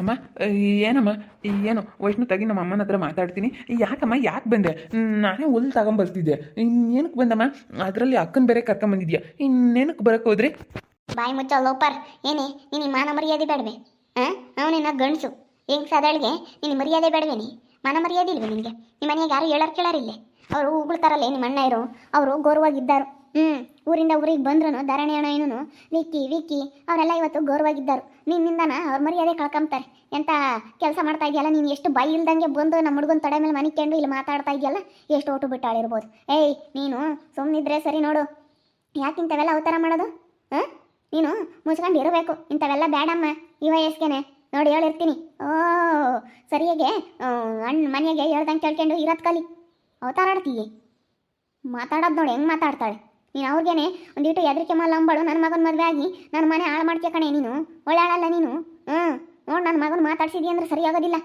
ಅಮ್ಮ ಏನಮ್ಮ? ಏನು? ವೈಷ್ಣು ತಗಿ ನಮ್ಮ ಅಮ್ಮನ ಹತ್ರ ಮಾತಾಡ್ತೀನಿ. ಯಾಕಮ್ಮ, ಯಾಕೆ ಬಂದೆ? ನಾನೇ ಹುಲ್ ತಗೊಂಬರ್ತಿದ್ದೆ ಇನ್ನೇನಕ್ಕೆ ಬಂದಮ್ಮ? ಅದರಲ್ಲಿ ಅಕ್ಕನ ಬೇರೆ ಕರ್ಕೊಂಬಂದಿದ್ಯಾ ಇನ್ನೇನಕ್ಕೆ ಬರಕ್ಕೆ ಹೋದ್ರಿ? ಬಾಯಿ ಮುಚ್ಚ ಲೋಪರ್. ಏನೇ, ನೀನು ಮಾನ ಮರ್ಯಾದೆ ಬೇಡವೆ? ಹಾಂ ಅವನೇನ ಗಂಡಸು. ಹೆಂಗ್ ಸದಳಿಗೆ ನೀನು ಮರ್ಯಾದೆ ಬೇಡವೇನಿ ಮಾನ ಮರ್ಯಾದೆ ಇಲ್ವೇ ನಿನಗೆ? ನಿಮ್ಮ ಮನೆಗೆ ಯಾರು ಹೇಳೋರು ಕೇಳಾರಿಲ್ಲೆ ಅವರು ಉಗುಳ್ತಾರಲ್ಲ ನಿಮ್ಮ ಅಣ್ಣ ಇರೋ ಅವರು ಗೌರವಾಗಿದ್ದಾರು ಹ್ಞೂ ಊರಿಂದ ಊರಿಗೆ ಬಂದ್ರು ಧಾರಣೆ ಅಣ್ಣ ಏನೂ ವಿಕ್ಕಿ ವಿಕ್ಕಿ, ಅವರೆಲ್ಲ ಇವತ್ತು ಗೌರವಾಗಿದ್ದರು ನಿನ್ನಿಂದನ ಅವ್ರ ಮರ್ಯಾದೆ ಕಳ್ಕೊಂತಾರೆ ಎಂತ ಕೆಲಸ ಮಾಡ್ತಾ ಇದೆಯಲ್ಲ ನೀನು ಎಷ್ಟು ಬೈ ಇಲ್ದಂಗೆ ಬಂದು ನಮ್ಮ ಹುಡುಗನ ತಡೆ ಮೇಲೆ ಮನಿಕೊಂಡು ಇಲ್ಲಿ ಮಾತಾಡ್ತಾ ಇದೆಯಲ್ಲ? ಎಷ್ಟು ಓಟು ಬಿಟ್ಟಾಳಿರ್ಬೋದು. ಏಯ್, ನೀನು ಸುಮ್ಮನಿದ್ರೆ ಸರಿ ನೋಡು. ಯಾಕೆ ಇಂಥವೆಲ್ಲ ಅವತಾರ ಮಾಡೋದು? ಹಾಂ? ನೀನು ಮುಚ್ಕೊಂಡು ಇರಬೇಕು. ಇಂಥವೆಲ್ಲ ಬೇಡಮ್ಮ ಈ ವಯಸ್ಸಿಗೆನೆ ನೋಡಿ ಹೇಳಿರ್ತೀನಿ. ಓ, ಸರಿಯಾಗೆ ಅಣ್ಣ ಮನೆಗೆ ಹೇಳ್ದಂಗೆ ಕೇಳ್ಕೊಂಡು ಇರೋದು ಕಲಿ. ಅವತಾರ ಆಡ್ತೀಯ? ಮಾತಾಡೋದು ನೋಡಿ, ಹೆಂಗೆ ಮಾತಾಡ್ತಾಳೆ? ನೀನು ಅವ್ರಿಗೇನೆ ಒಂದಿಟ್ಟು ಹೆದರಿಕೆ ಮಲ್ಲಂಬಳು ನನ್ನ ಮಗನ ಮದುವೆ ಆಗಿ ನನ್ನ ಮನೆ ಹಾಳು ಮಾಡ್ತೀಯ ಕಣೆ ನೀನು? ಒಳ್ಳೆಯಾಳಲ್ಲ ನೀನು? ಹ್ಞೂ ನೋಡಿ ನನ್ನ ಮಗನ ಮಾತಾಡ್ಸಿದ್ಯ ಅಂದ್ರೆ ಸರಿಯಾಗೋದಿಲ್ಲ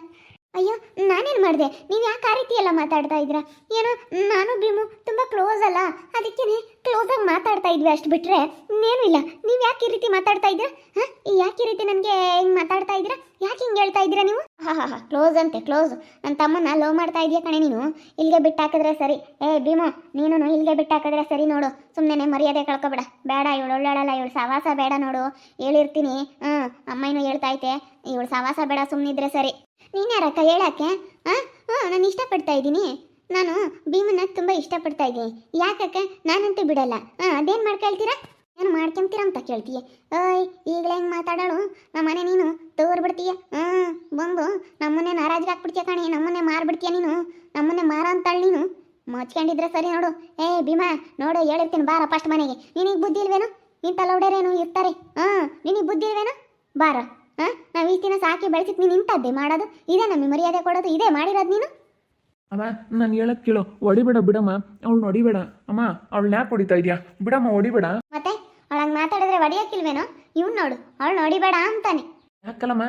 ಅಯ್ಯೋ, ನಾನೇನು ಮಾಡಿದೆ? ನೀವು ಯಾಕೆ ಆ ರೀತಿ ಎಲ್ಲ ಮಾತಾಡ್ತಾ ಇದ್ದೀರಾ? ಏನೋ ನಾನು ಭೀಮು ತುಂಬ ಕ್ಲೋಸ್ ಅಲ್ಲ. ಅದಕ್ಕೇನೆ ಕ್ಲೋಸಾಗಿ ಮಾತಾಡ್ತಾ ಇದ್ವಿ ಅಷ್ಟು ಬಿಟ್ರೆ. ಇನ್ನೇನು ಇಲ್ಲ. ನೀವು ಯಾಕೆ ಈ ರೀತಿ ಮಾತಾಡ್ತಾ ಇದ್ದೀರಾ ಹಾಂ? ಯಾಕೆ ಈ ರೀತಿ ನನಗೆ ಹಿಂಗೆ ಮಾತಾಡ್ತಾ ಇದ್ದೀರಾ ಯಾಕೆ ಹಿಂಗೆ ಹೇಳ್ತಾ ಇದ್ದೀರಾ ನೀವು? ಹಾ ಹಾ ಹಾ ಕ್ಲೋಸ್ ಅಂತೆ ಕ್ಲೋಸ್ ನನ್ನ ತಮ್ಮನ್ನ ಲವ್ ಮಾಡ್ತಾ ಇದೆಯಾ ಕಣೆ ನೀನು. ಇಲ್ಲಿಗೆ ಬಿಟ್ಟಾಕಿದ್ರೆ ಸರಿ. ಏ, ಭೀಮು ನೀನು ಇಲ್ಲಿಗೆ ಬಿಟ್ಟಾಕಿದ್ರೆ ಸರಿ ನೋಡು. ಸುಮ್ಮನೆ ಮರ್ಯಾದೆ ಕಳ್ಕೊಬೇಡ. ಬೇಡ, ಇವಳು ಒಳ್ಳಾಳಲ್ಲ ಇವಳು ಸವಾಸ ಬೇಡ ನೋಡು. ಹೇಳಿರ್ತೀನಿ. ಹ್ಞೂ ಅಮ್ಮನೂ ಹೇಳ್ತಾ ಐತೆ ಇವಳು ಸವಾಸ ಬೇಡ ಸುಮ್ಮನಿದ್ರೆ ಸರಿ. ನೀನ್ಯಾರಕ್ಕ ಹೇಳಕ್ಕೆ? ಹಾಂ? ಹಾಂ, ನಾನು ಇಷ್ಟಪಡ್ತಾ ಇದ್ದೀನಿ. ನಾನು ಭೀಮನ್ನ ತುಂಬ ಇಷ್ಟಪಡ್ತಾ ಇದ್ದೀನಿ. ಯಾಕಕ್ಕ? ನಾನಂತೂ ಬಿಡಲ್ಲ. ಹಾಂ, ಅದೇನು ಮಾಡ್ಕೊಳ್ತೀರಾ ಏನು ಮಾಡ್ಕೊಂತೀರ ಅಂತ ಕೇಳ್ತೀಯ? ಏಯ್ ಈಗಲೇ ಹೆಂಗೆ ನಮ್ಮ ನಮ್ಮನೆ ನೀನು ತೋರ್ಬಿಡ್ತೀಯ ಬಿಡ್ತೀಯ? ಹ್ಞೂ, ಬಂದು ನಮ್ಮನ್ನೇ ನಾರಾಜ್ಗೆ ಹಾಕ್ಬಿಡ್ತೀಯ ಕಣೆ, ನಮ್ಮನ್ನೇ ಮಾರ್ಬಿಡ್ತೀಯ ನೀನು? ನಮ್ಮನ್ನೇ ಮಾರ ಅಂತಾಳೆ ನೀನು? ಮಚ್ಕೊಂಡಿದ್ರೆ ಸರಿ ನೋಡು. ಏ, ಭೀಮಾ, ನೋಡು, ಹೇಳಿರ್ತೀನಿ, ಬಾರ ಫಸ್ಟ್ ಮನೆಗೆ. ನಿನಗೆ ಬುದ್ಧಿ ಇಲ್ವೇನು? ಇಂಥ ಲೌಡರೇನು ಇರ್ತಾರೆ. ಹಾಂ ನಿನಗೆ ಬುದ್ಧಿ ಇಲ್ವೇನು? ಬಾರ ಹಾಂ ನಾವು ದಿನ ಸಾಕಿ ಬೆಳೆಸಿದ್ ನೀನು ಇಂಥದ್ದೇ ಮಾಡೋದು? ಇದೇ ನಮಗೆ ಮರ್ಯಾದೆ ಕೊಡೋದು, ಇದೇ ಮಾಡಿರೋದು ನೀನು? ಅಮ್ಮ, ನಾನು ಹೇಳಕ್ ಕೇಳು. ಹೊಡಿಬೇಡ ಬಿಡಮ್ಮ. ಅವಳು ಹೊಡಿಬೇಡ ಅಮ್ಮ, ಅವಳು ಯಾಕೆ ಹೊಡಿತಾ ಇದೆಯಾ? ಬಿಡಮ್ಮ, ಹೊಡಿಬೇಡ. ಹೊಡಿಯೋಕ್ಕಿಲ್ವೇನೋ ಇವ್ನು ನೋಡು ಅವಳು ನೋಡಿಬೇಡ ಅಂತಾನೆ. ಯಾಕಲ್ಲಮ್ಮ?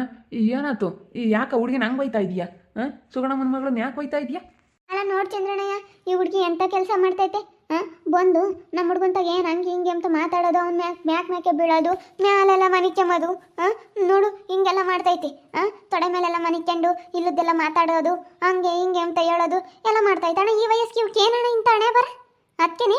ಏನಾಯ್ತು? ಈ ಯಾಕ ಹುಡುಗಿ ಹಂಗೆ ಬೈತಾ ಇದೀಯಾ ಹಾಂ? ಸುಗಣಮ್ಮನ ಮಗಳನ್ನ ಯಾಕೆ ಬೈತಾ ಇದೀಯಾ ಅಲ್ಲ ನೋಡಿ ಚಂದ್ರಣ್ಣಯ್ಯ ಈ ಹುಡುಗಿ ಎಂಥ ಕೆಲಸ ಮಾಡ್ತೈತೆ? ಹಾಂ? ಬಂದು ನಮ್ಮ ಹುಡುಗಂತಾಗ ಏನು ಹಂಗೆ ಹಿಂಗೆ ಅಂತ ಮಾತಾಡೋದು ಅವ್ನ ಮ್ಯಾಕ್ ಮ್ಯಾಕ್ ಮ್ಯಾಕೆ ಬೀಳೋದು ಮ್ಯಾಲೆಲ್ಲ ಮನಿಕ್ಯಂಬೋದು ಹಾಂ? ನೋಡು ಹಿಂಗೆಲ್ಲ ಮಾಡ್ತೈತಿ ಹಾಂ? ತೊಡೆ ಮೇಲೆಲ್ಲ ಮನಿಕ್ಕೊಂಡು ಇಲ್ಲದೆಲ್ಲ ಮಾತಾಡೋದು ಹಂಗೆ ಹಿಂಗೆ ಅಂತ ಹೇಳೋದು ಎಲ್ಲ ಮಾಡ್ತೈತೆ. ಅಣ್ಣ ಈ ವಯಸ್ಸಿಗೆ ಇವಕ್ಕೆ ಏನಣ್ಣ ಇಂಥ ಹಣೆ ಬರ ಅದಕ್ಕೇನೆ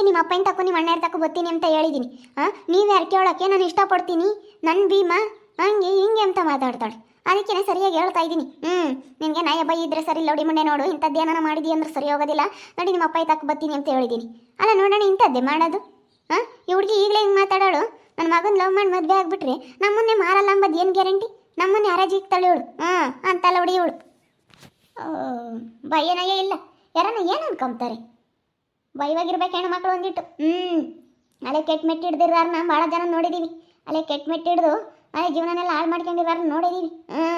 ನೋಡಿ ನಿಮ್ಮ ಅಪ್ಪನ ತಕೊ ನಿಮ್ಮ ಅಣ್ಣ ತಕೊ ಬರ್ತೀನಿ ಅಂತ ಹೇಳಿದ್ದೀನಿ ಹಾಂ ನೀವು ಯಾರು ಕೇಳೋಕ್ಕೆ? ನಾನು ಇಷ್ಟಪಡ್ತೀನಿ. ನನ್ನ ಭೀಮಾ? ಹಂಗೆ ಹಿಂಗೆ ಅಂತ ಮಾತಾಡ್ತಾಳೆ. ಅದಕ್ಕೇನೆ ಸರಿಯಾಗಿ ಹೇಳ್ತಾ ಇದ್ದೀನಿ ಹ್ಞೂ ನಿನಗೆ ನಯ ಬೈ ಇದ್ರೆ ಸರಿ ಲೌಡಿ ಮುಂಡೆ ನೋಡು. ಇಂಥದ್ದೇನ ಮಾಡಿದಿ ಅಂದ್ರೆ ಸರಿ ಹೋಗೋದಿಲ್ಲ. ನೋಡಿ ನಿಮ್ಮ ಅಪ್ಪ ತಕ್ಕ ಬರ್ತೀನಿ ಅಂತ ಹೇಳಿದ್ದೀನಿ ಅಲ್ಲ ನೋಡೋಣ, ಇಂಥದ್ದೇ ಮಾಡೋದು. ಹಾಂ ಈ ಹುಡುಗಿ ಈಗಲೇ ಹಿಂಗೆ ಮಾತಾಡೋಳು. ನನ್ನ ಮಗನ ಲವ್ ಮಾಡಿ ಮದುವೆ ಆಗಿಬಿಟ್ರೆ ನಮ್ಮನ್ನೇ ಮಾರಲ್ಲ ಅಂಬದು ಏನು ಗ್ಯಾರಂಟಿ ನಮ್ಮನ್ನೇ ಇಕ್ತಾಳೆ ಇವಳು ಹಾಂ ಅಂತಲ್ಲ ಇವಳು ಭಯನಯ ಇಲ್ಲ. ಯಾರನ್ನ ಏನು ಅನ್ಕೊಂತಾರೆ? ಭಯವಾಗಿರ್ಬೇಕು ಮಕ್ಕಳು ಒಂದಿಟ್ಟು. ಹ್ಞೂ ಅಲ್ಲೇ ಕೆಟ್ಟ ನಾನು ಭಾಳ ಜನ ನೋಡಿದ್ದೀವಿ ಅಲ್ಲೇ ಕೆಟ್ಟ ಮೆಟ್ಟಿಡ್ದು ಅಲ್ಲೇ ಜೀವನನೆಲ್ಲ ಹಾಳು ಮಾಡ್ಕೊಂಡಿರಾರ ನೋಡಿದ್ದೀವಿ ಹ್ಞೂ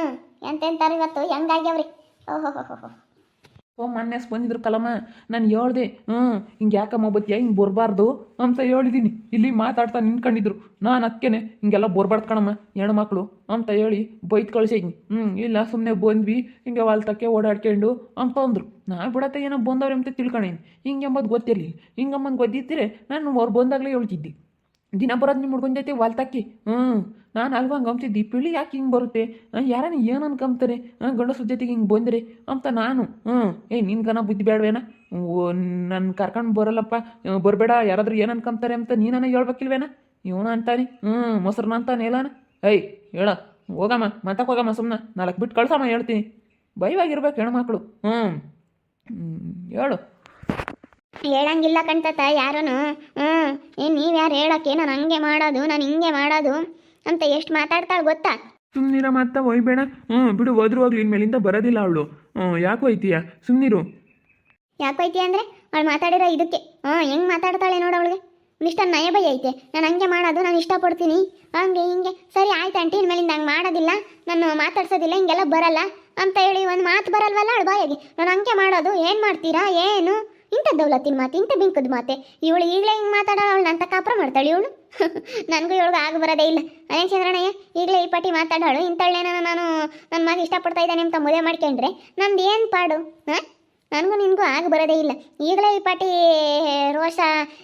ಎಂತೆಂತಾರೆ ಇವತ್ತು ಹೆಂಗಾಗ್ಯಾವ್ರಿ ಓಹೋ ಹೋ ಹೋ ಓ ಮೊನ್ನೆ ಬಂದಿದ್ರು ಕಲಮ್ಮ ನಾನು ಹೇಳ್ದೆ ಹ್ಞೂ ಹಿಂಗೆ ಯಾಕಮ್ಮ ಮೊಬತ್ತಿಯ ಹಿಂಗೆ ಬರಬಾರ್ದು ಅಂತ ಹೇಳಿದ್ದೀನಿ ಇಲ್ಲಿ ಮಾತಾಡ್ತಾ ನಿಂತ್ಕೊಂಡಿದ್ರು. ನಾನು ಅದಕ್ಕೇನೆ ಹಿಂಗೆಲ್ಲ ಬರ್ಬಾರ್ದು ಕಣಮ್ಮ, ಹೆಣ್ಮಕ್ಳು ಅಂತ ಹೇಳಿ ಬೈತ್ ಕಳ್ಸಿದ್ನಿ ಹ್ಞೂ ಇಲ್ಲ ಸುಮ್ಮನೆ ಬಂದ್ವಿ, ಹಿಂಗೆ ವಾಲ್ತಕ್ಕೆ ಓಡಾಡ್ಕೊಂಡು ಅಂತ ಅಂದರು. ನಾ ಬಿಡತ್ತೆ ಏನೋ ಬಂದವ್ರೆ ಅಂತ ತಿಳ್ಕೊಂಡೇನಿ ಹಿಂಗೆ ಎಂಬುದು ಹಿಂಗೆ ಅಮ್ಮಂದು ಗೊತ್ತಿದ್ದರೆ ನಾನು ಅವ್ರು ಬಂದಾಗಲೇ ಹೇಳ್ತಿದ್ದೆ. ದಿನ ಬರೋದು ನಿಮ್ಮ ಹುಡ್ಗನ ಜೊತೆ ವಾಲ್ತಕ್ಕಿ ಹ್ಞೂ ನಾನು ಅಲ್ವಾ ಹಂಗೆ ಅಂಬ್ತಿದ್ದೆ? ಈ ಪಿಳಿ ಯಾಕೆ ಹಿಂಗೆ ಬರುತ್ತೆ? ಯಾರನ್ನ ಏನು ಅನ್ಕೊಂತಾರೆ ಗಂಡಸ್ರ ಜೊತೆಗೆ ಹಿಂಗೆ ಬಂದರೆ ಅಂತ ನಾನು. ಹ್ಞೂ ಏ ನಿನ್ಗನ ಬುದ್ಧಿ ಬೇಡವೇನ ನನ್ನ ಕರ್ಕೊಂಡು ಬರಲ್ಲಪ್ಪ. ಬರಬೇಡ. ಯಾರಾದರೂ ಏನು ಅನ್ಕೊಂತಾರೆ ಅಂತ ನೀನನ ಹೇಳ್ಬೇಕಿಲ್ವೇನ? ಇವನ ಅಂತಾನೆ? ಹ್ಞೂ ಮೊಸರನ್ನ ಅಂತಾನೆ ಎಲ್ಲಾನ? ಐ ಹೇಳ. ಹೋಗಮ್ಮ ಮತ್ತಕ್ಕೆ ಹೋಗಮ್ಮ ಸುಮ್ಮನೆ ನಾಲ್ಕು ಬಿಟ್ಟು ಕಳ್ಸಮ್ಮ, ಹೇಳ್ತೀನಿ. ಭಯವಾಗಿರ್ಬೇಕು ಹೆಣ್ಮಕ್ಳು. ಹ್ಞೂ ಹೇಳು. ಹೇಳಂಗಿಲ್ಲ ಕಣ್ತತ, ಯಾರನು? ಹ್ಞೂ ಏನು ನೀವು ಯಾರು ಹೇಳಕ್ಕೆ ನಾನು ಹಂಗೆ ಮಾಡೋದು, ನಾನು ಹಿಂಗೆ ಮಾಡೋದು? ಅಂತ ಎಷ್ಟು ಮಾತಾಡ್ತಾಳೆ ಗೊತ್ತಾ? ಸುಮ್ನಿರ ಮಾತ ಒಯ್ಬೇಡ. ಹ್ಞೂ ಬಿಡು ಹೋದ್ರು ಹೋಗ್ಲಿ ಇನ್ಮೇಲಿಂದ ಬರೋದಿಲ್ಲ ಅವಳು. ಹ್ಞೂ ಯಾಕೆ ಹೋಯ್ತೀಯ ಯಾಕೆ ಐತಿ ಅಂದರೆ ಅವಳು ಮಾತಾಡಿರೋ ಇದಕ್ಕೆ. ಹಾಂ ಹೆಂಗೆ ಮಾತಾಡ್ತಾಳೆ ನೋಡು ಅವಳಿಗೆ. ಇಷ್ಟ ನಯ ಬೈ ಐತೆ. ನಾನು ಹಂಗೆ ಮಾಡೋದು ನಾನು ಇಷ್ಟಪಡ್ತೀನಿ. ಹಂಗೆ ಹಿಂಗೆ. ಸರಿ ಆಯ್ತು ಆಂಟಿ ಇನ್ಮೇಲಿಂದ ಹಂಗೆ ಮಾಡೋದಿಲ್ಲ. ನಾನು ಮಾತಾಡ್ಸೋದಿಲ್ಲ ಹಿಂಗೆಲ್ಲ ಬರಲ್ಲ ಅಂತ ಹೇಳಿ ಒಂದು ಮಾತು ಬರಲ್ವಲ್ಲ ಅವಳು ಬಾಯಿಗೆ ನಾನು ಹಂಗೆ ಮಾಡೋದು ಏನು ಮಾಡ್ತೀರಾ ಏನು? ಇಂಥ ದೌಲತ್ತಿನ ಮಾತು, ಇಂಥ ಬಿಂಕದ ಮಾತೆ. ಇವಳು ಈಗಲೇ ಹಿಂಗೆ ಮಾತಾಡೋ ಅವಳು ನಂತ ಕಾಪ್ರ ಮಾಡ್ತಾಳೆ ಇವಳು. ನನಗೂ ಇವಳಿಗೆ ಆಗ ಬರೋದೇ ಇಲ್ಲ. ಅದೇ ಚಂದ್ರಣ್ಣಯ್ಯ ಈಗಲೇ ಈ ಪಾಟಿ ಮಾತಾಡೋಳು. ಇಂಥಳೇನ ನಾನು ನನ್ನ ಮಗ ಇಷ್ಟಪಡ್ತಾ ಇದ್ದಾನೆ ಅಂತ ಮದುವೆ ಮಾಡ್ಕೊಂಡ್ರೆ ನಂದು ಏನು ಪಾಡು? ಹಾಂ? ನನಗೂ ನಿನಗೂ ಆಗ ಬರೋದೇ ಇಲ್ಲ. ಈಗಲೇ ಈ ಪಾಟಿ ರೋಷ,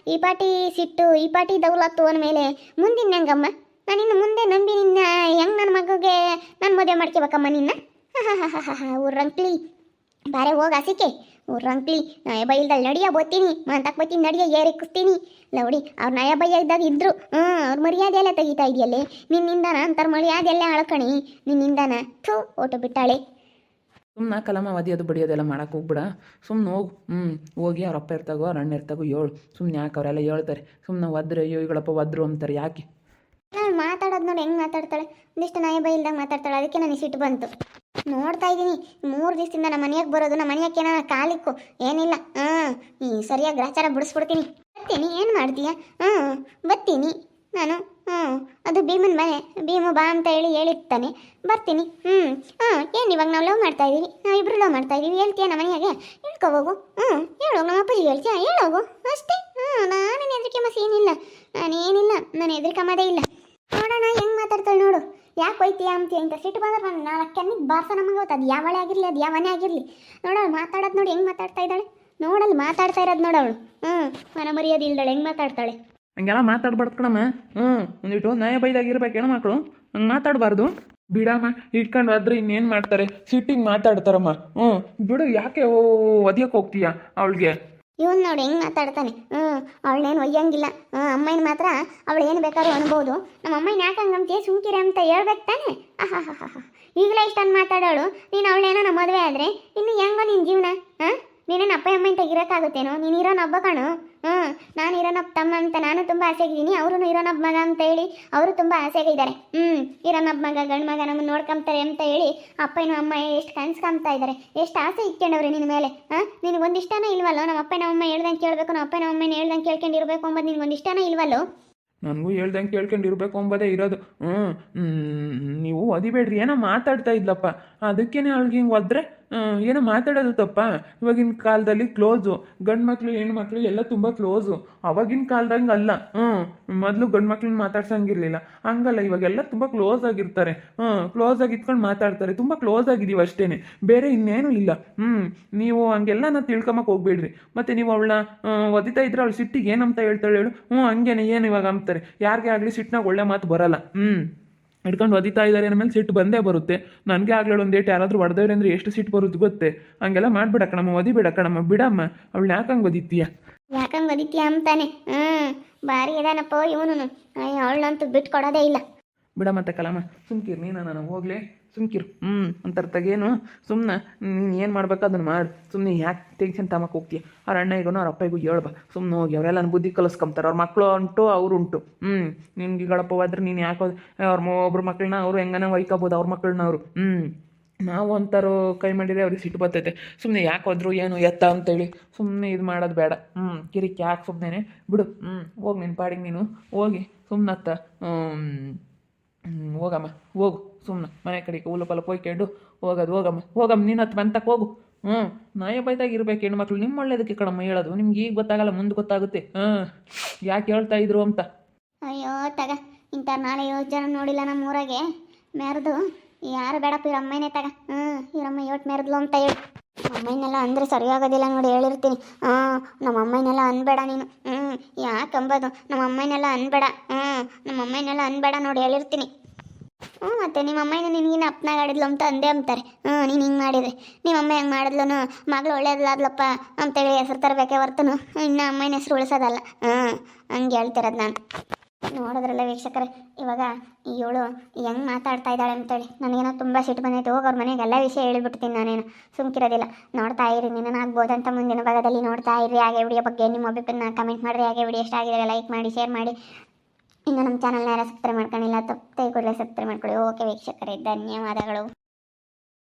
ಈ ಪಾಟಿ ಸಿಟ್ಟು, ಈ ಪಾಟಿ ದೌಲತ್ತು ಅಂದಮೇಲೆ ಮುಂದಿನ ಹೆಂಗಮ್ಮ? ನಾನು ಇನ್ನು ಮುಂದೆ ನಂಬಿ ನಿನ್ನ ಹೆಂಗೆ ನನ್ನ ಮಗುಗೆ ನಾನು ಮದುವೆ ಮಾಡ್ಕೋಬೇಕಮ್ಮ ನಿನ್ನ? ಊರಂಕ್ಲಿ ಬಾರೆ ಹೋಗ ಹಸಿಕೆ ಊರಂಕ್ಲಿ ನಾಯ ಬೈಲ್ದಲ್ಲಿ ನಡಿಯ ಬೋತೀನಿ ಮಾತಾಕ್ ಬತ್ತೀನಿ ನಡಿಯ ಏರಿಕ್ಕಿಸ್ತೀನಿ ನೋಡಿ ಅವ್ರ ನಯ ಬೈಯ ಇದ್ದಾಗ ಇದ್ರು. ಹ್ಞೂ ಅವ್ರ ಮರ್ಯಾದೆ ಎಲ್ಲ ತೆಗಿತಾ ಇದೆಯಲ್ಲೇ. ನಿನ್ನಿಂದನ ಅಂತರ ಮರ್ಯಾದೆ ಎಲ್ಲ ಅಳ್ಕಣಿ ನಿನ್ನಿಂದನ ಥೂ ಓಟು ಬಿಟ್ಟಾಳೆ. ಸುಮ್ಮನೆ ಕಲಮ ಒದಿಯೋದು ಬಡಿಯೋದೆಲ್ಲ ಮಾಡಕ್ಕೆ ಹೋಗ್ಬಿಡ. ಸುಮ್ಮನೆ ಹೋಗು. ಹ್ಞೂ ಹೋಗಿ ಅವ್ರ ಅಪ್ಪ ಇರ್ತಾಗೋ ಅವ್ರ ಅಣ್ಣ ಇರ್ತಾಗೋ ಏಳು. ಸುಮ್ಮನೆ ಯಾಕೆ ಅವರೆಲ್ಲ ಹೇಳ್ತಾರೆ? ಸುಮ್ಮನೆ ಒದ್ರೆ ಅಯ್ಯೋ ಇಗಳಪ್ಪ ಒದ್ರು ಅಂತಾರೆ ಯಾಕೆ? ನಾನು ಮಾತಾಡೋದು ನೋಡಿ ಹೆಂಗೆ ಮಾತಾಡ್ತಾಳೆ. ಒಂದಿಷ್ಟು ನಾಯಿ ಬೈಲ್ದಾಗ ಮಾತಾಡ್ತಾಳೆ ಅದಕ್ಕೆ ನನಗೆ ಸಿಟ್ಟು ಬಂತು. ನೋಡ್ತಾ ಇದ್ದೀನಿ. ಮೂರು ದಿವಸದಿಂದ ನಮ್ಮ ಮನೆಯಾಗ ಬರೋದು, ನಮ್ಮ ಮನೆಯಾಗ ಏನಾರ ಕಾಲಿಕ್ಕು ಏನಿಲ್ಲ. ಹಾಂ ಈ ಸರಿಯಾಗಿ ಗ್ರಾಚಾರ ಬಿಡಿಸ್ಬಿಡ್ತೀನಿ. ಬರ್ತೀನಿ. ಏನು ಮಾಡ್ತೀಯ? ಹ್ಞೂ ಬರ್ತೀನಿ. ನಾನು ಹ್ಞೂ ಅದು ಭೀಮನ ಮನೆ. ಭೀಮು ಬಾ ಅಂತ ಹೇಳಿ ಹೇಳಿರ್ತಾನೆ. ಬರ್ತೀನಿ. ಹ್ಞೂ ಹಾಂ, ಏನು ಇವಾಗ ನಾವು ಲವ್ ಮಾಡ್ತಾ ಇದ್ದೀವಿ ನಾವು ಇಬ್ರು ಲವ್ ಮಾಡ್ತಾ ಇದ್ದೀವಿ ಹೇಳ್ತೀಯ ನಮ್ಮ ಮನೆಯಾಗೆ? ಹೇಳ್ಕೋಬೋಗು ಹ್ಞೂ ಹೇಳೋಗು ನಮ್ಮ ಅಪ್ಪಾಜಿಗೆ ಹೇಳ್ತೀಯ? ಹೇಳೋಗು ಅಷ್ಟೇ. ಹ್ಞೂ ನಾನೇನು ಹೆದರಿಕೆ ಮಸಿ ಏನಿಲ್ಲ. ನಾನೇನಿಲ್ಲ. ನಾನು ಹೆದರಿಕಮ್ಮದೇ ಇಲ್ಲ. ನೋಡೋಣ, ಹೆಂಗೆ ಮಾತಾಡ್ತಾಳೆ ನೋಡು. ಯಾಕೆ ಹೋಯ್ತೀಯ ಅಂತೀಯ? ಇಂಥ ಸಿಟ್ಟು ಬಂದ್ರೆ ನಾನು ನಾಲ್ಕು ಕೆನ್ನಿಗೆ ಬಾರ್ಸ ನಮಗೆ ಅದು ಯಾವಳೆ ಆಗಿರಲಿ, ಅದು ಯಾವನೇ ಆಗಿರಲಿ. ನೋಡೋಳು ಮಾತಾಡೋದು ನೋಡಿ ಹೆಂಗೆ ಮಾತಾಡ್ತಾ ಇದ್ದಾಳೆ. ನೋಡಲ್ಲಿ ಮಾತಾಡ್ತಾ ಇರೋದು ನೋಡವಳು ಹ್ಞೂ ಮನ ಮರ್ಯಾದೆ ಇಲ್ದಾಳೆ ಹೆಂಗೆ ಮಾತಾಡ್ತಾಳೆ. ಹಂಗೆಲ್ಲ ಮಾತಾಡ್ಬಾರ್ದು ಕಣಮ್ಮ. ಹ್ಞೂ ಒಂದಿಟ್ಟು ನಯ ಬೈದಾಗಿರ್ಬೇಕು ಇರ್ಬೇಕು ಮಕ್ಕಳು ಹಂಗೆ ಮಾತಾಡಬಾರ್ದು. ಬಿಡಮ್ಮ, ಇಟ್ಕೊಂಡು ಹೋದ್ರೆ ಇನ್ನೇನು ಮಾಡ್ತಾರೆ? ಸಿಟ್ಟಿಗೆ ಮಾತಾಡ್ತಾರಮ್ಮ. ಹ್ಞೂ ಬಿಡು, ಯಾಕೆ ಓ, ಒದಿಯೋಕೆ ಹೋಗ್ತೀಯ ಅವಳಿಗೆ? ಇವನ್ ನೋಡಿ ಹೆಂಗೆ ಮಾತಾಡ್ತಾನೆ. ಹ್ಞೂ ಅವಳನ್ನೇನು ಒಯ್ಯಂಗಿಲ್ಲ. ಹ್ಞೂ ಅಮ್ಮನ ಮಾತ್ರ ಅವಳು ಏನು ಬೇಕಾದ್ರೂ ಅನ್ಬೋದು. ನಮ್ಮ ಅಮ್ಮನ ಯಾಕೆ ಹಂಗಂತೆ ಸುಮ್ಕಿರಿ ಅಂತ ಹೇಳ್ಬೇಕು ತಾನೆ. ಆಹಾ ಈಗಲೇ ಇಷ್ಟೊಂದು ಮಾತಾಡೋಳು. ನೀನು ಅವಳೇನೋ ನಮ್ಮ ಮದುವೆ ಆದರೆ, ಇನ್ನು ಹೆಂಗೋ ನಿನ್ನ ಜೀವನ, ಹಾಂ? ನೀನೇನು ಅಪ್ಪ ಅಮ್ಮನ ತೆಗಿರೋಕ್ಕಾಗುತ್ತೇನೋ ನೀನು ಇರೋನೊಬ್ಬ ಕಣು. ಹ್ಞೂ, ನಾನು ಇರೋನೊಬ್ಬ ತಮ್ಮ ಅಂತ ನಾನು ತುಂಬ ಆಸೆಗಿದ್ದೀನಿ ಅವರು ಇರೋನೊಬ್ಬ ಮಗ ಅಂತ ಹೇಳಿ ಅವರು ತುಂಬ ಆಸೆಗಿದ್ದಾರೆ ಹ್ಞೂ ಇರೋನೊಬ್ಬ ಮಗ, ಗಂಡು ಮಗ ನಮ್ಮನ್ನು ನೋಡ್ಕೊಂತಾರೆ ಅಂತ ಹೇಳಿ ಅಪ್ಪನ ಅಮ್ಮ ಎಷ್ಟು ಕನ್ಸ್ಕೊಂತಾ ಇದ್ದಾರೆ ಎಷ್ಟು ಆಸೆ ಇಟ್ಕೊಂಡವ್ರೆ ನಿನ್ನ ಮೇಲೆ, ಹಾಂ? ನಿನಗೆ ಒಂದು ಇಲ್ವಲ್ಲೋ? ನಮ್ಮ ಅಪ್ಪನ ಅಮ್ಮ ಹೇಳ್ದಂಗೆ ಕೇಳಬೇಕು, ನಮ್ಮ ಅಪ್ಪನ ಅಮ್ಮನ ಹೇಳ್ದಂಗೆ ಕೇಳ್ಕೊಂಡಿರ್ಬೇಕು ಅಂಬೋದು ನಿನಗೆ ಒಂದು ಇಷ್ಟನೇ ಇಲ್ವಲ್ಲೋ? ನನಗೂ ಹೇಳ್ದಂಗೆ ಕೇಳ್ಕೊಂಡಿರ್ಬೇಕು ಅಂಬೋದೇ ಇರೋದು. ಹ್ಞೂ ನೀವು ಒದಿಬೇಡ್ರಿ ಏನೋ ಮಾತಾಡ್ತಾ ಇದ್ಲಪ್ಪ. ಅದಕ್ಕೇನೆ ಅವಳಿಗೆ ಹಿಂಗೆ ಒದ್ರೆ? ಏನೋ ಮಾತಾಡೋದು ತಪ್ಪ? ಇವಾಗಿನ ಕಾಲದಲ್ಲಿ ಕ್ಲೋಸು ಗಂಡು ಮಕ್ಳು ಹೆಣ್ಮಕ್ಳು ಎಲ್ಲ ತುಂಬ ಕ್ಲೋಸು ಅವಾಗಿನ ಕಾಲದಂಗೆ ಅಲ್ಲ ಹ್ಞೂ, ಮೊದಲು ಗಂಡು ಮಕ್ಳನ್ನ ಮಾತಾಡ್ಸಂಗಿರಲಿಲ್ಲ. ಹಂಗಲ್ಲ, ಇವಾಗೆಲ್ಲ ತುಂಬ ಕ್ಲೋಸ್ ಆಗಿರ್ತಾರೆ. ಹ್ಞೂ ಕ್ಲೋಸ್ ಆಗಿ ಇಟ್ಕೊಂಡು ಮಾತಾಡ್ತಾರೆ. ತುಂಬ ಕ್ಲೋಸ್ ಆಗಿದ್ದೀವಿ ಅಷ್ಟೇ ಬೇರೆ ಇನ್ನೇನು ಇಲ್ಲ. ಹ್ಞೂ, ನೀವು ಹಂಗೆಲ್ಲ ನಾ ತಿಳ್ಕೊಂಬಕ್ಕೆ ಹೋಗ್ಬೇಡ್ರಿ. ಮತ್ತು ನೀವು ಅವಳನ್ನ ಒದಿತಾ ಇದ್ರೆ ಅವಳು ಸಿಟ್ಟಿಗೆ ಏನಂತ ಹೇಳ್ತಾಳೆ ಹೇಳು. ಹ್ಞೂ, ಹಂಗೇನೆ, ಏನು ಇವಾಗ ಅಂತಾರೆ ಯಾರಿಗೆ ಆಗಲಿ ಸಿಟ್ಟಿನಾಗ ಒಳ್ಳೆ ಮಾತು ಬರಲ್ಲ. ಹ್ಞೂ. ಹಿಡ್ಕೊಂಡು ಒದಿತಾ ಇದ್ದಾರೆ ಮೇಲೆ ಸಿಟ್ಟು ಬಂದೇ ಬರುತ್ತೆ. ನನಗೆ ಆಗಲೇ ಒಂದು ಏಟು ಯಾರಾದರೂ ಹೊಡೆದವ್ರೆ ಅಂದರೆ ಎಷ್ಟು ಸಿಟ್ಟು ಬರುತ್ತೆ ಗೊತ್ತೆ? ಹಂಗೆಲ್ಲ ಮಾಡ್ಬೇಡ ಕಣಮ್ಮ ಒದಿಬೇಡ ಕಣಮ್ಮ ಬಿಡಮ್ಮ. ಅವಳು ಯಾಕಂಗೆ ಒದಿತೀಯ ಯಾಕಂಗೆ ಒದಿತೀಯ ಅಂತಾನೆ. ಹ್ಞೂ ಭಾರಿ ಇದಾನಪ್ಪ ಇವನು ಅವಳಂತೂ ಬಿಟ್ಟು ಕೊಡೋದೇ ಇಲ್ಲ. ಬಿಡಮ್ಮ ತಕ್ಕಲಮ್ಮ ಕಲಮ್ಮ ಸುಮ್ಕಿರು ನೀನು ನಾನು ಹೋಗ್ಲಿ. ಸುಮ್ಕಿರು ಹ್ಞೂ ಅಂತರ್ತಗೇನು ಸುಮ್ಮನೆ ನೀನು ಏನು ಮಾಡ್ಬೇಕು ಅದನ್ನು ಮಾಡಿ. ಸುಮ್ಮನೆ ಯಾಕೆ ಟೆನ್ಷನ್ ತಮಕ್ಕೆ ಹೋಗ್ತೀಯ? ಅವ್ರ ಅಣ್ಣಗೂ ಅವ್ರ ಅಪ್ಪಗೂ ಹೇಳ್ಬಾ. ಸುಮ್ಮನೆ ಹೋಗಿ ಅವರೆಲ್ಲ ನನ್ನ ಬುದ್ಧಿ ಕಲಿಸ್ಕೊಂತಾರೆ ಅವ್ರ ಮಕ್ಕಳು ಉಂಟು, ಅವ್ರು ಉಂಟು. ಹ್ಞೂ ನಿನ್ಗೆ ಗಳಪ್ಪ ಹೋದ್ರೆ ನೀನು ಯಾಕೋ, ಅವ್ರ ಒಬ್ರು ಮಕ್ಕಳನ್ನ ಅವರು ಹೆಂಗನ ಒಯ್ಕೋಬೋದು, ಅವ್ರ ಮಕ್ಕಳನ್ನ ಅವರು. ಹ್ಞೂ ನಾವು ಅಂತಾರು ಕೈ ಮಾಡಿದ್ರೆ ಅವ್ರಿಗೆ ಸಿಟ್ಟು ಬರ್ತೈತೆ. ಸುಮ್ಮನೆ ಯಾಕೆ ಹೋದ್ರು ಏನು ಎತ್ತ ಅಂತೇಳಿ ಸುಮ್ಮನೆ ಇದು ಮಾಡೋದು ಬೇಡ. ಹ್ಞೂ ಕಿರಿಕ್ ಯಾಕೆ ಸುಮ್ಮನೆ ಬಿಡು. ಹ್ಞೂ ಹೋಗಿ ನಿನ್ನ ಪಾಡಿಗೆ ನೀನು. ಹೋಗಿ ಸುಮ್ಮನತ್ತ ಹೋಗಮ್ಮ, ಹೋಗು ಸುಮ್ಮನೆ ಮನೆ ಕಡೆಗೆ ಉಲು ಪಲ್ಲ ಕೊಯ್ಕೊಂಡು, ಹೋಗೋದು, ಹೋಗಮ್ಮ ಹೋಗಮ್ಮ, ನಿನ್ನ ಹತ್ತು ಬಂತಕ್ಕೆ ಹೋಗು ಹ್ಞೂ ನಾಯಿ ಬೈದಾಗ ಇರ್ಬೇಕು, ಹೆಣ್ಮಕ್ಳು ನಿಮ್ಮ ಒಳ್ಳೇದಕ್ಕೆ ಕಣಮ್ಮ ಹೇಳೋದು, ನಿಮ್ಗೆ ಈಗ ಗೊತ್ತಾಗಲ್ಲ, ಮುಂದೆ ಗೊತ್ತಾಗುತ್ತೆ. ಹಾಂ ಯಾಕೆ ಹೇಳ್ತಾ ಇದ್ರು ಅಂತ? ಅಯ್ಯೋ, ತಗ, ಇಂಥ ನಾಳೆ ಏಳು ಜನ ನೋಡಿಲ್ಲ ನಮ್ಮ ಊರಾಗೆ. ಮೆರೆದು, ಯಾರು ಬೇಡಪ್ಪ, ಇವ್ರ ಅಮ್ಮನೇ ತಗ. ಹ್ಞೂ ಇವರಮ್ಮ ಯೋಟ್ ಮೆರೆದ್ಲು ಅಂತ ಹೇಳಿ. ಅಮ್ಮನೆಲ್ಲ ಅಂದರೆ ಸರಿಯಾಗೋದಿಲ್ಲ ನೋಡಿ ಹೇಳಿರ್ತೀನಿ. ಹಾಂ ನಮ್ಮ ಅಮ್ಮನೆಲ್ಲ ಅನ್ಬೇಡ ನೀನು. ಹ್ಞೂ ಯಾಕೆ ಅಂಬೋದು? ನಮ್ಮ ಅಮ್ಮನೆಲ್ಲ ಅನ್ಬೇಡ. ಹ್ಞೂ ನಮ್ಮ ಅಮ್ಮನೆಲ್ಲ ಅನ್ಬೇಡ ನೋಡಿ ಹೇಳಿರ್ತೀನಿ. ಹ್ಞೂ ಮತ್ತೆ ನಿಮ್ಮ ಅಮ್ಮನ ನಿನಗಿನ ಅಪ್ಪನಾಗ ಆಡಿದ್ಲು ಅಂತ ಅಂದೇ ಅಂತಾರೆ ಹ್ಞೂ ನೀನು ಹಿಂಗೆ ಮಾಡಿದೆ. ನಿಮ್ಮ ಅಮ್ಮ ಹೆಂಗೆ ಮಾಡಿದ್ಲು ಮಗಳು ಒಳ್ಳೇದಾದ್ಲಪ್ಪ ಅಂತೇಳಿ ಹೆಸರು ತರಬೇಕೆ ಹೊರ್ತನು. ಇನ್ನು ಅಮ್ಮನ ಹೆಸರು ಉಳಿಸೋದಲ್ಲ. ಹ್ಞೂ ಹಂಗೆ ಹೇಳ್ತಿರೋದು ನಾನು. ನೋಡಿದ್ರಲ್ಲ ವೀಕ್ಷಕರೇ, ಇವಾಗ ಇವಳು ಹೆಂಗೆ ಮಾತಾಡ್ತಾ ಇದ್ದಾಳೆ ಅಂತೇಳಿ. ನನಗೇನೋ ತುಂಬ ಸಿಟ್ಟು ಬಂದೈತೆ, ಹೋಗಿ ಅವ್ರ ಮನೆಗೆ ಎಲ್ಲ ವಿಷಯ ಹೇಳಿಬಿಡ್ತೀನಿ ನಾನೇನು. ಸುಮ್ಕಿರೋದಿಲ್ಲ. ನೋಡ್ತಾ ಇರಿ ಅಂತ ಮುಂದಿನ ಭಾಗದಲ್ಲಿ ನೋಡ್ತಾ ಇರಿ. ಹಾಗೆ ವಿಡಿಯೋ ಬಗ್ಗೆ ನಿಮ್ಮ ಅಭಿಪ್ರಾಯನ ಕಮೆಂಟ್ ಮಾಡಿರಿ. ಹಾಗೆ ವಿಡಿಯೋ ಇಷ್ಟ ಆಗಿದ್ರೆ ಲೈಕ್ ಮಾಡಿ ಶೇರ್ ಮಾಡಿ. ಇನ್ನು ನಮ್ಮ ಚಾನಲ್ನ ಯಾರು ಸಬ್ಸ್ಕ್ರೈಬ್ ಮಾಡ್ಕೊಂಡಿಲ್ಲ ತಪ್ಪೇ ಕೂಡಲೇ ಸಬ್ಸ್ಕ್ರೈಬ್ ಮಾಡ್ಕೊಳ್ಳಿ ಓಕೆ ವೀಕ್ಷಕರೇ, ಧನ್ಯವಾದಗಳು.